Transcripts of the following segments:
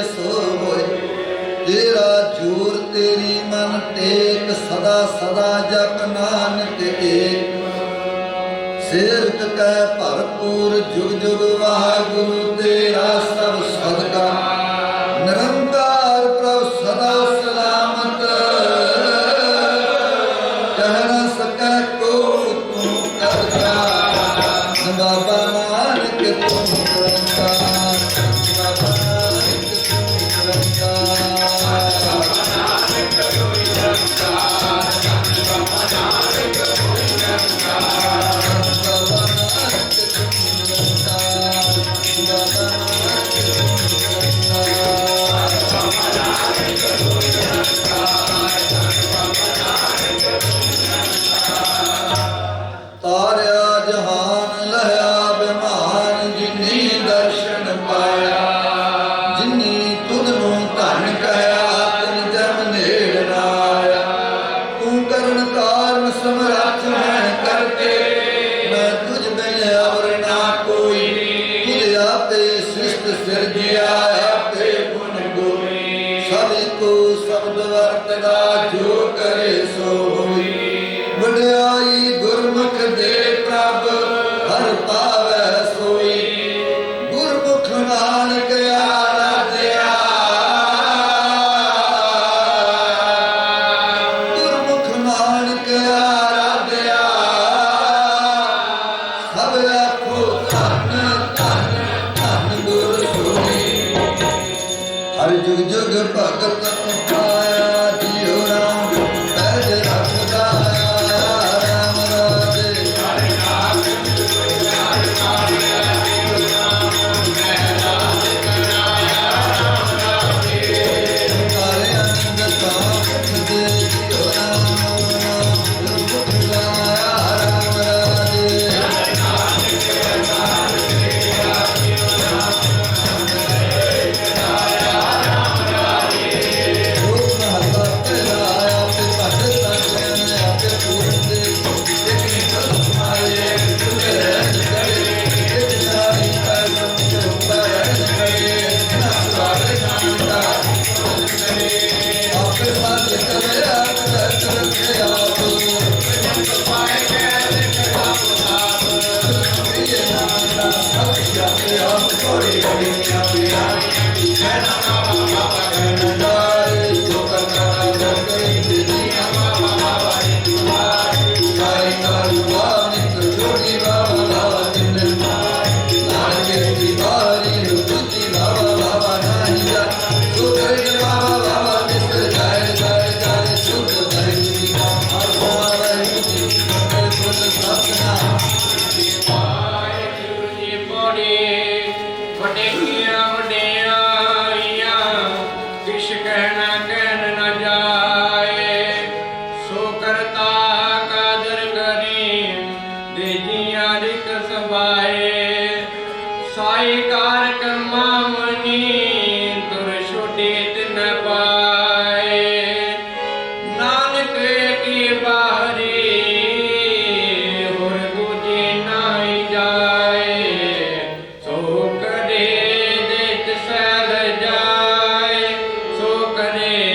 ਸੋਹੋਏ ਤੇਰਾ ਜੂਰ ਤੇਰੀ ਮਨ ਟੇਕ, ਸਦਾ ਸਦਾ ਜਪ ਨਾਨਕ ਏਕ। ਸਿਰਤ ਕੈ ਭਰਪੂਰ ਜੁਗ ਜੁਗ ਵਾਹਿਗੁਰੂ, ਤੇਰਾ ਸਭ ਸਦਕਾ। ਨਾਰਿਕ ਸਬਾਏ ਸਾਈ ਕਾਰ ਕਰਮਾ ਮਨੀ, ਤੁਰ ਛੋਟੇ ਤਿਨ ਪਾਏ। ਨਾਨਕ ਕੀ ਬਾਹਰੀ, ਹੋਰ ਕੁਝੇ ਨਾਹੀ ਜਾਏ। ਸੋ ਕਰੇ ਦੇਤ ਸਹਿ ਜਾਏ, ਸੋ ਕਰੇ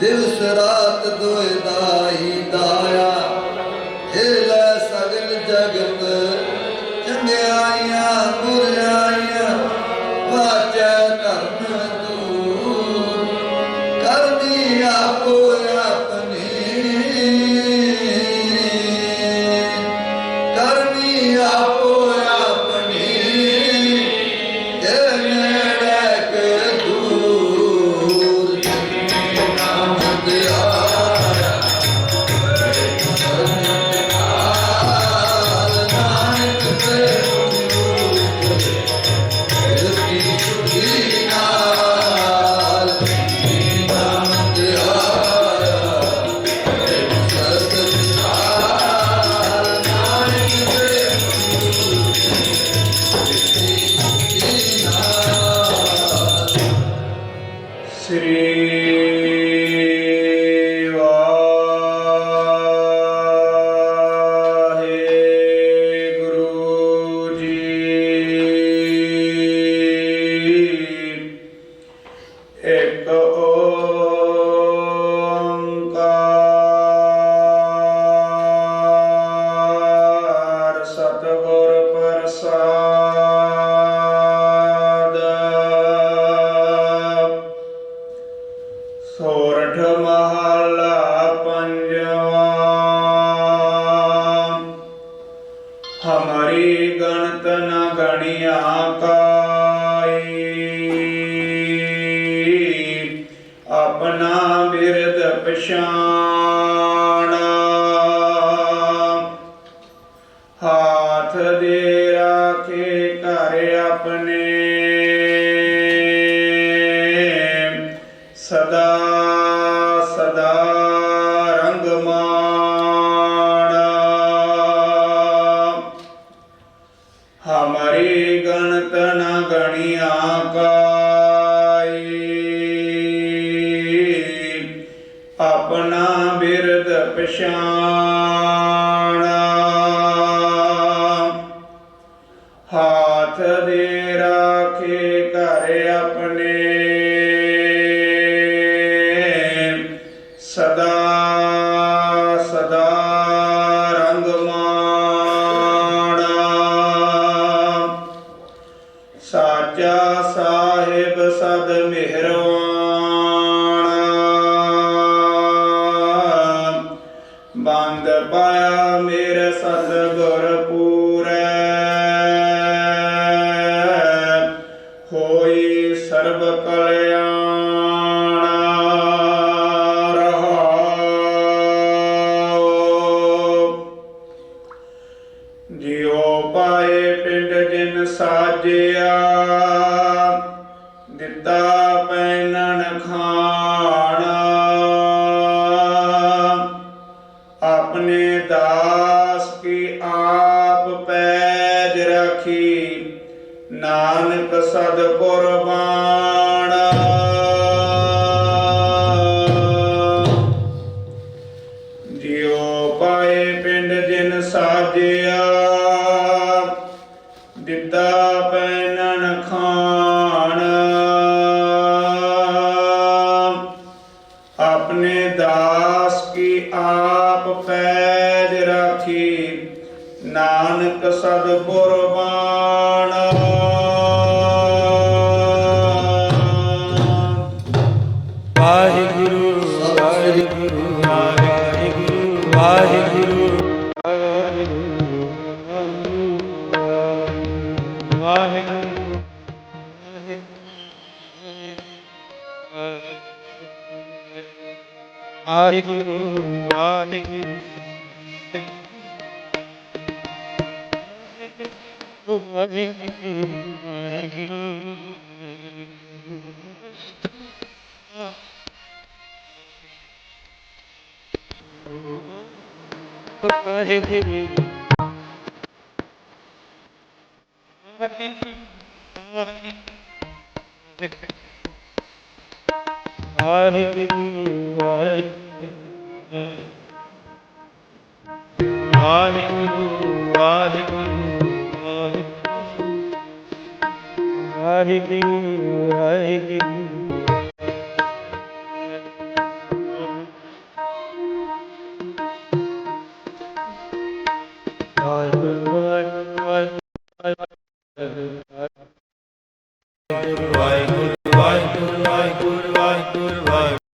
ਦਿਵਸ ਰਾਤ ਦੋਇ ਸੋਰਠ ਮਹਲਾ ਪੰਜਵਾ। ਹਮਾਰੀ ਗਣਤ ਨ ਗਣਿਆ ਕਾਈ। ਆਪਣਾ ਬਿਰਦ ਪਛਾਣਾ। ਹਾਥ ਦੇ ਆਪਣਾ ਬਿਰਦ ਪਛਾਣਾ। ਹਾਥ ਦੇ ਰਾਖੇ ਘਰ ਆਪਣੇ। ਸਦਾ ਸਦਾ ਰੰਗ ਮਾਣਾ। ਸਾਚਾ ਸਾਹਿਬ ਸਦ ਮਿਹਰਵਾਨ ਰਖੀ ਨਾਨਕ ਸਦ ਕੁਰਬਾਨ ਜਿਉ ਪਾਏ ਪਿੰਡ ਜਿਨ ਸਾਜਿਆ ਦਿੱਤਾ ਪੈਨਣ ਖਾਣ। ਆਪਣੇ ਦਾ ਨਾਨਕ ਸਦ ਵਾਹਿਗੁਰੂ ਵਾਹਿਗੁਰੂ। Hallelujah. ਵਾਹਿਗੁਰੂ ਵਾਹਿਗੁਰੂ